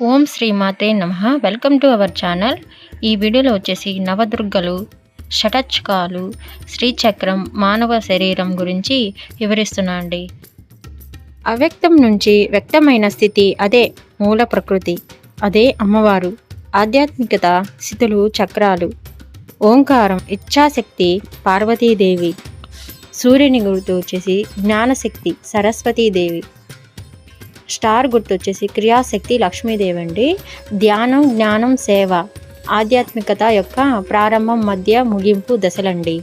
ఓం శ్రీ మాత్రే నమ. Welcome to our channel. ఈ వీడియోలో వచ్చేసి నవదుర్గలు షటచ్కాలు శ్రీచక్రం మానవ శరీరం గురించి వివరిస్తున్నా అండి. అవ్యక్తం నుంచి వ్యక్తమైన స్థితి అదే మూల ప్రకృతి అదే అమ్మవారు. ఆధ్యాత్మికత స్థితులు చక్రాలు. ఓంకారం ఇచ్ఛాశక్తి పార్వతీదేవి. సూర్యుని గుర్తు వచ్చేసి జ్ఞానశక్తి సరస్వతీదేవి. స్టార్ గుర్తు వచ్చేసి క్రియాశక్తి లక్ష్మీదేవి అండి ధ్యానం జ్ఞానం సేవ. ఆధ్యాత్మికత యొక్క ప్రారంభం మధ్య ముగింపు దశలండి.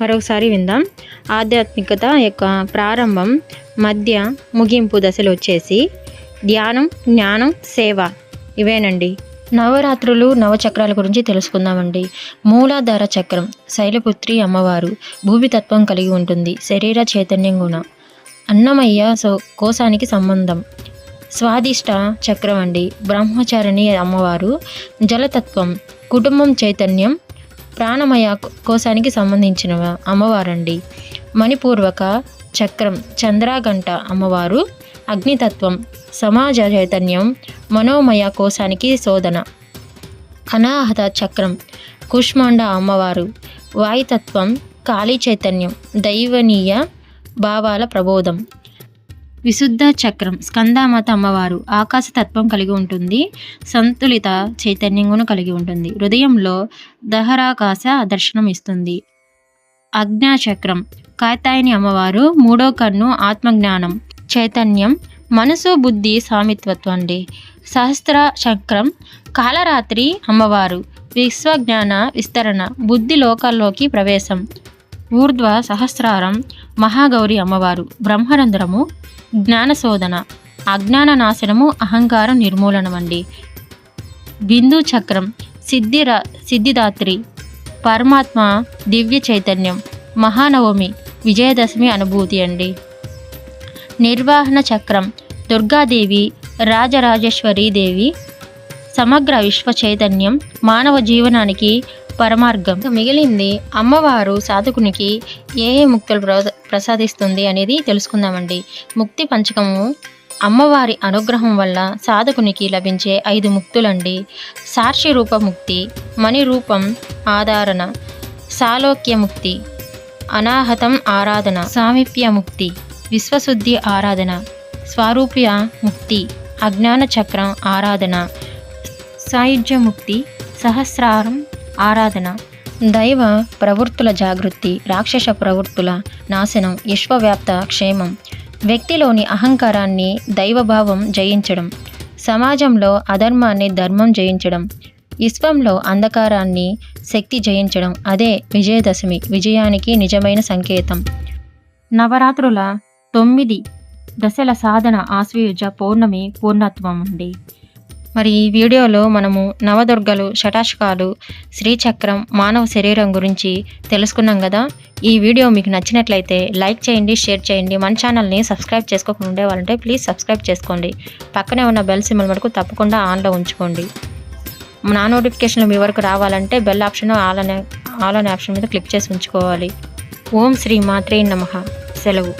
మరొకసారి విందాం. ఆధ్యాత్మికత యొక్క ప్రారంభం మధ్య ముగింపు దశలు వచ్చేసి ధ్యానం జ్ఞానం సేవ ఇవేనండి. నవరాత్రులు నవచక్రాల గురించి తెలుసుకుందామండి. మూలాధార చక్రం శైలపుత్రి అమ్మవారు భూమితత్వం కలిగి ఉంటుంది. శరీర చైతన్యం గుణ. అన్నమయ్య సో కోశానికి సంబంధం. స్వాదిష్ట చక్రం అండి బ్రహ్మచారిణి అమ్మవారు జలతత్వం కుటుంబం చైతన్యం ప్రాణమయ కోశానికి సంబంధించిన అమ్మవారండి. మణిపూర్వక చక్రం చంద్రాగంట అమ్మవారు అగ్నితత్వం సమాజ చైతన్యం మనోమయ కోశానికి శోధన. అనాహత చక్రం కుష్మాండ అమ్మవారు వాయుతత్వం కాళీ చైతన్యం దైవనీయ భావాల ప్రబోధం. విశుద్ధ చక్రం స్కందామాత అమ్మవారు ఆకాశ తత్వం కలిగి ఉంటుంది సంతులిత చైతన్యంను కలిగి ఉంటుంది. హృదయంలో దహరాకాశ దర్శనం ఇస్తుంది. అజ్ఞాచక్రం కాతాయిని అమ్మవారు మూడో కన్ను ఆత్మజ్ఞానం చైతన్యం మనసు బుద్ధి సామిత్వత్వం అండి. సహస్ర చక్రం కాలరాత్రి అమ్మవారు విశ్వజ్ఞాన విస్తరణ బుద్ధి లోకాల్లోకి ప్రవేశం. ఊర్ధ్వ సహస్రారం మహాగౌరి అమ్మవారు. బ్రహ్మరంధ్రము జ్ఞానశోధన అజ్ఞాన నాశనము అహంకారం నిర్మూలనమండి. బిందు చక్రం సిద్ధిర సిద్ధిదాత్రి పరమాత్మ దివ్య చైతన్యం మహానవమి విజయదశమి అనుభూతి అండి. నిర్వహణ చక్రం దుర్గాదేవి రాజరాజేశ్వరీ దేవి సమగ్ర విశ్వ చైతన్యం మానవ జీవనానికి పరమార్గం. మిగిలింది అమ్మవారు సాధకునికి ఏ ఏ ముక్తులు ప్ర- ప్రసాదిస్తుంది అనేది తెలుసుకుందామండి. ముక్తి పంచకము అమ్మవారి అనుగ్రహం వల్ల సాధకునికి లభించే ఐదు ముక్తులండి. సాక్షి రూప ముక్తి మణి రూపం ఆధారణ సాలోక్య ముక్తి అనాహతం ఆరాధన సామీప్య ముక్తి విశ్వశుద్ధి ఆరాధన స్వారూప్య ముక్తి అజ్ఞాన చక్రం ఆరాధన సాయుధ్య ముక్తి సహస్రారం ఆరాధన. దైవ ప్రవృత్తుల జాగృతి రాక్షస ప్రవృత్తుల నాశనం విశ్వవ్యాప్త క్షేమం. వ్యక్తిలోని అహంకారాన్ని దైవభావం జయించడం. సమాజంలో అధర్మాన్ని ధర్మం జయించడం. విశ్వంలో అంధకారాన్ని శక్తి జయించడం. అదే విజయదశమి విజయానికి నిజమైన సంకేతం. నవరాత్రుల తొమ్మిది దశల సాధన ఆశ్వయుజ పౌర్ణమి పూర్ణత్వం అండి. మరి ఈ వీడియోలో మనము నవదుర్గలు షటాశకాలు శ్రీచక్రం మానవ శరీరం గురించి తెలుసుకున్నాం కదా. ఈ వీడియో మీకు నచ్చినట్లయితే లైక్ చేయండి షేర్ చేయండి. మన ఛానల్ని సబ్స్క్రైబ్ చేసుకోకుండా ఉండేవాళ్ళంటే ప్లీజ్ సబ్స్క్రైబ్ చేసుకోండి. పక్కనే ఉన్న బెల్ సింబల్ వరకు తప్పకుండా ఆన్లో ఉంచుకోండి. నా నోటిఫికేషన్లు మీ వరకు రావాలంటే బెల్ ఆప్షన్ ఆల్ అనే ఆల్ అనే ఆప్షన్ మీద క్లిక్ చేసి ఉంచుకోవాలి. ఓం శ్రీ మాత్రే నమః. సెలవు.